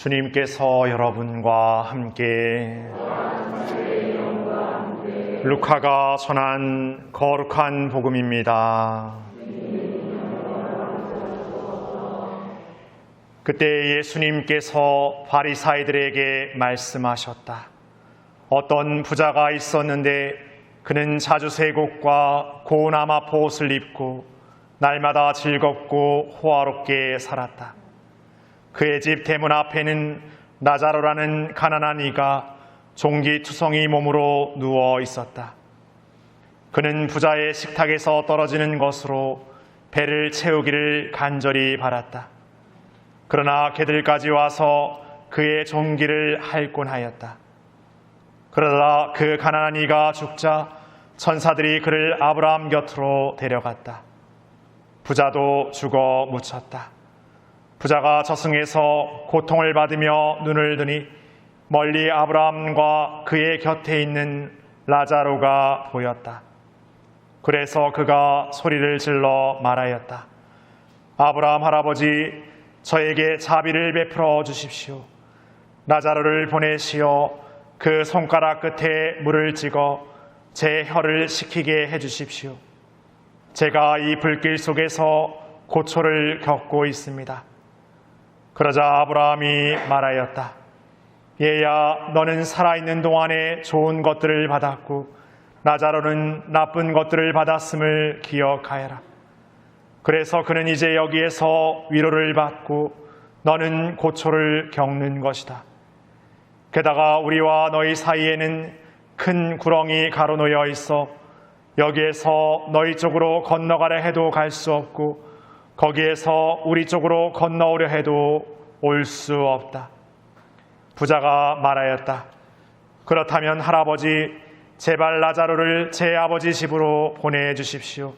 주님께서 여러분과 함께 루카가 전한 거룩한 복음입니다. 그때 예수님께서 바리사이들에게 말씀하셨다. 어떤 부자가 있었는데 그는 자주 세곡과 고운 아마포 옷을 입고 날마다 즐겁고 호화롭게 살았다. 그의 집 대문 앞에는 나자로라는 가난한 이가 종기투성이 몸으로 누워 있었다. 그는 부자의 식탁에서 떨어지는 것으로 배를 채우기를 간절히 바랐다. 그러나 개들까지 와서 그의 종기를 할곤 하였다. 그러다 그 가난한 이가 죽자 천사들이 그를 아브라함 곁으로 데려갔다. 부자도 죽어 묻혔다. 부자가 저승에서 고통을 받으며 눈을 드니 멀리 아브라함과 그의 곁에 있는 라자로가 보였다. 그래서 그가 소리를 질러 말하였다. 아브라함 할아버지, 저에게 자비를 베풀어 주십시오. 라자로를 보내시어 그 손가락 끝에 물을 찍어 제 혀를 식히게 해 주십시오. 제가 이 불길 속에서 고초를 겪고 있습니다. 그러자 아브라함이 말하였다. 얘야, 너는 살아있는 동안에 좋은 것들을 받았고, 나자로는 나쁜 것들을 받았음을 기억하여라. 그래서 그는 이제 여기에서 위로를 받고, 너는 고초를 겪는 것이다. 게다가 우리와 너희 사이에는 큰 구렁이 가로놓여 있어 여기에서 너희 쪽으로 건너가려 해도 갈 수 없고 거기에서 우리 쪽으로 건너오려 해도 올 수 없다. 부자가 말하였다. 그렇다면 할아버지, 제발 라자로를 제 아버지 집으로 보내주십시오.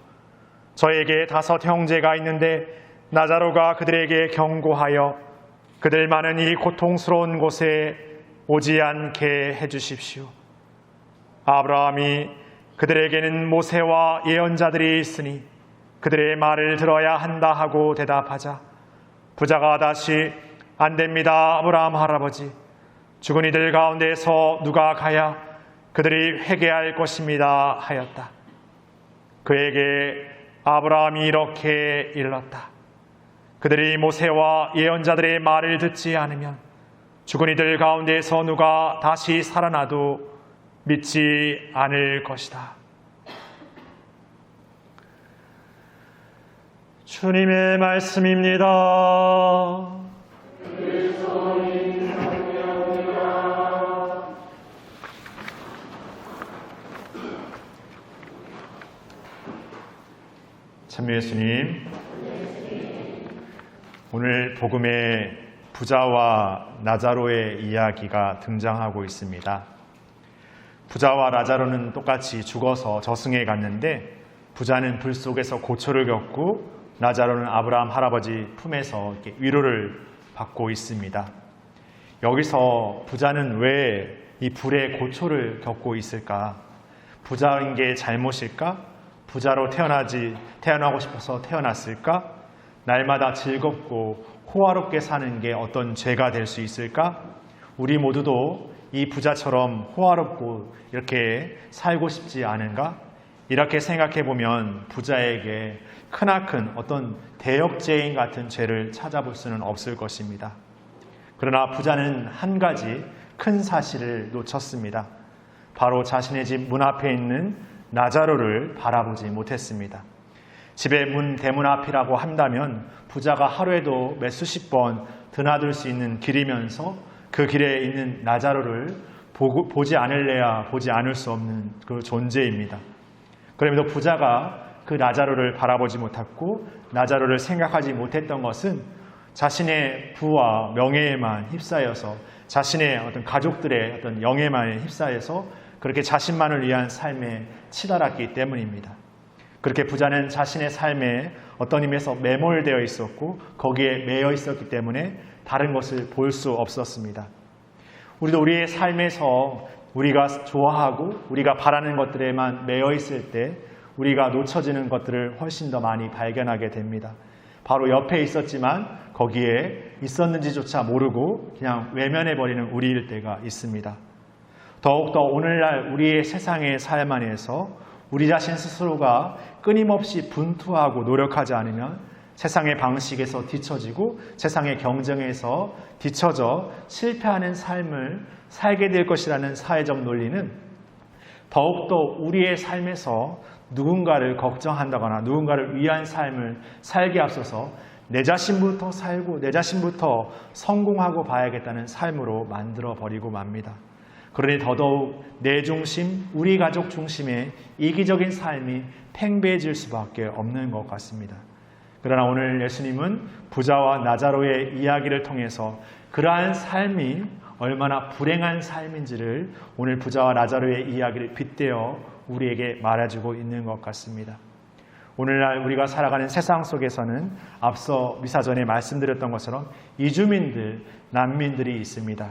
저에게 다섯 형제가 있는데 나자로가 그들에게 경고하여 그들 많은 이 고통스러운 곳에 오지 않게 해주십시오. 아브라함이 그들에게는 모세와 예언자들이 있으니 그들의 말을 들어야 한다 하고 대답하자 부자가 다시 안 됩니다 아브라함 할아버지. 죽은 이들 가운데서 누가 가야 그들이 회개할 것입니다. 하였다. 그에게 아브라함이 이렇게 일렀다. 그들이 모세와 예언자들의 말을 듣지 않으면 죽은 이들 가운데서 누가 다시 살아나도 믿지 않을 것이다. 주님의 말씀입니다. 참여 예수님, 오늘 복음에 부자와 나자로의 이야기가 등장하고 있습니다. 부자와 라자로는 똑같이 죽어서 저승에 갔는데 부자는 불 속에서 고초를 겪고 라자로는 아브라함 할아버지 품에서 위로를 받고 있습니다. 여기서 부자는 왜 이 불의 고초를 겪고 있을까? 부자인 게 잘못일까? 부자로 태어나지 태어나고 싶어서 태어났을까? 날마다 즐겁고 호화롭게 사는 게 어떤 죄가 될 수 있을까? 우리 모두도 이 부자처럼 호화롭고 이렇게 살고 싶지 않은가? 이렇게 생각해 보면 부자에게 크나큰 어떤 대역죄인 같은 죄를 찾아볼 수는 없을 것입니다. 그러나 부자는 한 가지 큰 사실을 놓쳤습니다. 바로 자신의 집 문 앞에 있는 나자로를 바라보지 못했습니다. 집의 문 대문 앞이라고 한다면 부자가 하루에도 몇 수십 번 드나들 수 있는 길이면서 그 길에 있는 나자로를 보지 않을래야 보지 않을 수 없는 그 존재입니다. 그럼에도 부자가 그 나자로를 바라보지 못했고 나자로를 생각하지 못했던 것은 자신의 부와 명예에만 휩싸여서 자신의 어떤 가족들의 어떤 영예만 휩싸여서 그렇게 자신만을 위한 삶에 치달았기 때문입니다. 그렇게 부자는 자신의 삶에 어떤 의미에서 매몰되어 있었고 거기에 매여 있었기 때문에 다른 것을 볼 수 없었습니다. 우리도 우리의 삶에서 우리가 좋아하고 우리가 바라는 것들에만 매여 있을 때 우리가 놓쳐지는 것들을 훨씬 더 많이 발견하게 됩니다. 바로 옆에 있었지만 거기에 있었는지조차 모르고 그냥 외면해 버리는 우리일 때가 있습니다. 더욱더 오늘날 우리의 세상의 삶 안에서 우리 자신 스스로가 끊임없이 분투하고 노력하지 않으면 세상의 방식에서 뒤처지고 세상의 경쟁에서 뒤처져 실패하는 삶을 살게 될 것이라는 사회적 논리는 더욱더 우리의 삶에서 누군가를 걱정한다거나 누군가를 위한 삶을 살게 앞서서 내 자신부터 살고 내 자신부터 성공하고 봐야겠다는 삶으로 만들어 버리고 맙니다. 그러니 더더욱 내 중심, 우리 가족 중심의 이기적인 삶이 팽배해질 수밖에 없는 것 같습니다. 그러나 오늘 예수님은 부자와 나자로의 이야기를 통해서 그러한 삶이 얼마나 불행한 삶인지를 오늘 부자와 나자로의 이야기를 빗대어 우리에게 말해주고 있는 것 같습니다. 오늘날 우리가 살아가는 세상 속에서는 앞서 미사전에 말씀드렸던 것처럼 이주민들, 난민들이 있습니다.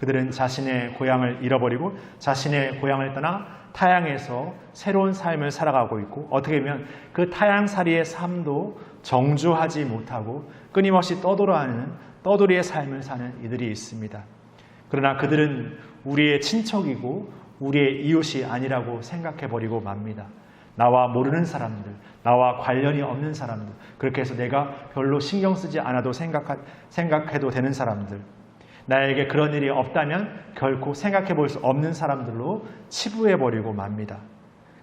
그들은 자신의 고향을 잃어버리고 자신의 고향을 떠나 타양에서 새로운 삶을 살아가고 있고 어떻게 보면 그 타양살이의 삶도 정주하지 못하고 끊임없이 떠돌아하는 떠돌이의 삶을 사는 이들이 있습니다. 그러나 그들은 우리의 친척이고 우리의 이웃이 아니라고 생각해 버리고 맙니다. 나와 모르는 사람들, 나와 관련이 없는 사람들, 그렇게 해서 내가 별로 신경 쓰지 않아도 생각하, 생각해도 되는 사람들, 나에게 그런 일이 없다면 결코 생각해 볼 수 없는 사람들로 치부해 버리고 맙니다.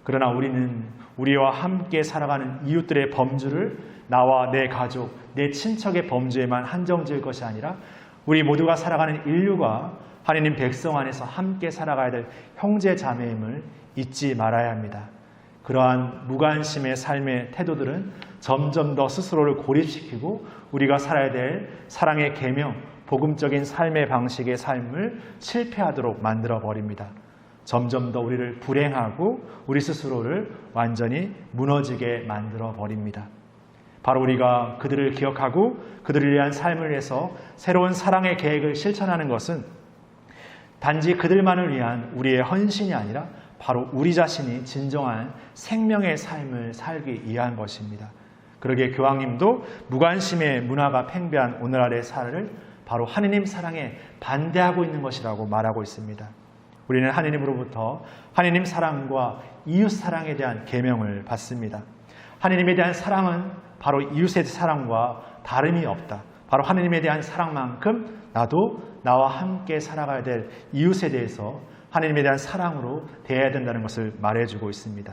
그러나 우리는 우리와 함께 살아가는 이웃들의 범주를 나와 내 가족, 내 친척의 범주에만 한정 지을 것이 아니라 우리 모두가 살아가는 인류가 하나님 백성 안에서 함께 살아가야 될 형제 자매임을 잊지 말아야 합니다. 그러한 무관심의 삶의 태도들은 점점 더 스스로를 고립시키고 우리가 살아야 될 사랑의 계명, 복음적인 삶의 방식의 삶을 실패하도록 만들어 버립니다. 점점 더 우리를 불행하고 우리 스스로를 완전히 무너지게 만들어 버립니다. 바로 우리가 그들을 기억하고 그들을 위한 삶을 위해서 새로운 사랑의 계획을 실천하는 것은 단지 그들만을 위한 우리의 헌신이 아니라 바로 우리 자신이 진정한 생명의 삶을 살기 위한 것입니다. 그러기에 교황님도 무관심의 문화가 팽배한 오늘날의 사를 바로 하느님 사랑에 반대하고 있는 것이라고 말하고 있습니다. 우리는 하느님으로부터 하느님 사랑과 이웃 사랑에 대한 계명을 받습니다. 하느님에 대한 사랑은 바로 이웃의 사랑과 다름이 없다. 바로 하느님에 대한 사랑만큼 나도 나와 함께 살아가야 될 이웃에 대해서 하느님에 대한 사랑으로 대해야 된다는 것을 말해주고 있습니다.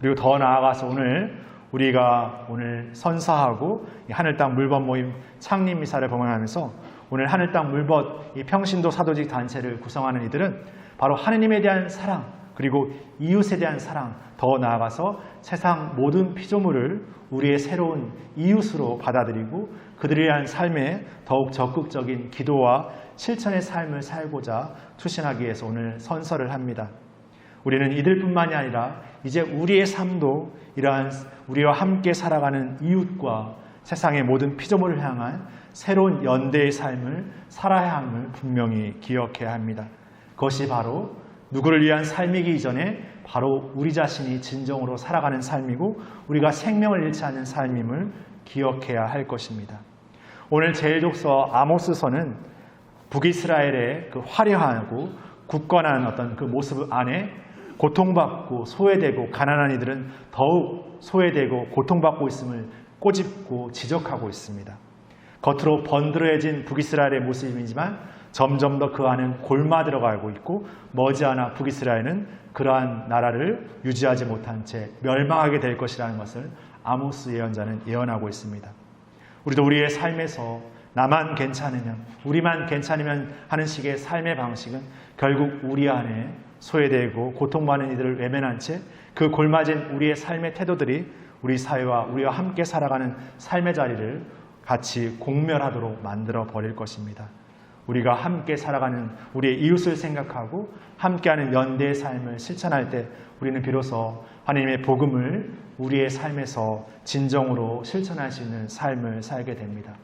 그리고 더 나아가서 오늘 우리가 오늘 선사하고 하늘 땅 물범 모임 창립 미사를 봉헌하면서 오늘 하늘 땅 물벗 이 평신도 사도직 단체를 구성하는 이들은 바로 하느님에 대한 사랑 그리고 이웃에 대한 사랑 더 나아가서 세상 모든 피조물을 우리의 새로운 이웃으로 받아들이고 그들에 대한 삶에 더욱 적극적인 기도와 실천의 삶을 살고자 추진하기 위해서 오늘 선서를 합니다. 우리는 이들뿐만이 아니라 이제 우리의 삶도 이러한 우리와 함께 살아가는 이웃과 세상의 모든 피조물을 향한 새로운 연대의 삶을 살아야 함을 분명히 기억해야 합니다. 그것이 바로 누구를 위한 삶이기 이전에 바로 우리 자신이 진정으로 살아가는 삶이고 우리가 생명을 잃지 않는 삶임을 기억해야 할 것입니다. 오늘 제일족서 아모스서는 북이스라엘의 그 화려하고 굳건한 어떤 그 모습 안에 고통받고 소외되고 가난한 이들은 더욱 소외되고 고통받고 있음을 꼬집고 지적하고 있습니다. 겉으로 번드러해진 북이스라엘의 모습이지만 점점 더 그 안은 골마 들어가고 있고 머지않아 북이스라엘은 그러한 나라를 유지하지 못한 채 멸망하게 될 것이라는 것을 아모스 예언자는 예언하고 있습니다. 우리도 우리의 삶에서 나만 괜찮으면, 우리만 괜찮으면 하는 식의 삶의 방식은 결국 우리 안에 소외되고 고통받는 이들을 외면한 채 그 골맞은 우리의 삶의 태도들이 우리 사회와 우리와 함께 살아가는 삶의 자리를 같이 공멸하도록 만들어 버릴 것입니다. 우리가 함께 살아가는 우리의 이웃을 생각하고 함께하는 연대의 삶을 실천할 때 우리는 비로소 하나님의 복음을 우리의 삶에서 진정으로 실천할 수 있는 삶을 살게 됩니다.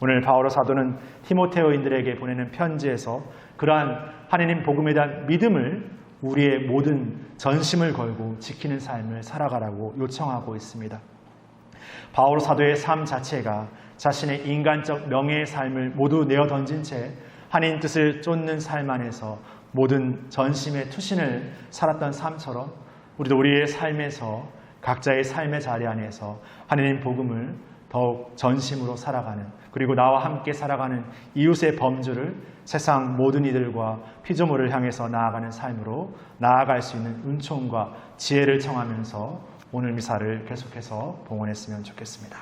오늘 바오로 사도는 티모테오인들에게 보내는 편지에서 그러한 하나님 복음에 대한 믿음을 우리의 모든 전심을 걸고 지키는 삶을 살아가라고 요청하고 있습니다. 바울 사도의 삶 자체가 자신의 인간적 명예의 삶을 모두 내어 던진 채 하나님 뜻을 쫓는 삶 안에서 모든 전심의 투신을 살았던 삶처럼 우리도 우리의 삶에서 각자의 삶의 자리 안에서 하나님 복음을 더욱 전심으로 살아가는 그리고 나와 함께 살아가는 이웃의 범주를 세상 모든 이들과 피조물을 향해서 나아가는 삶으로 나아갈 수 있는 은총과 지혜를 청하면서 오늘 미사를 계속해서 봉헌했으면 좋겠습니다.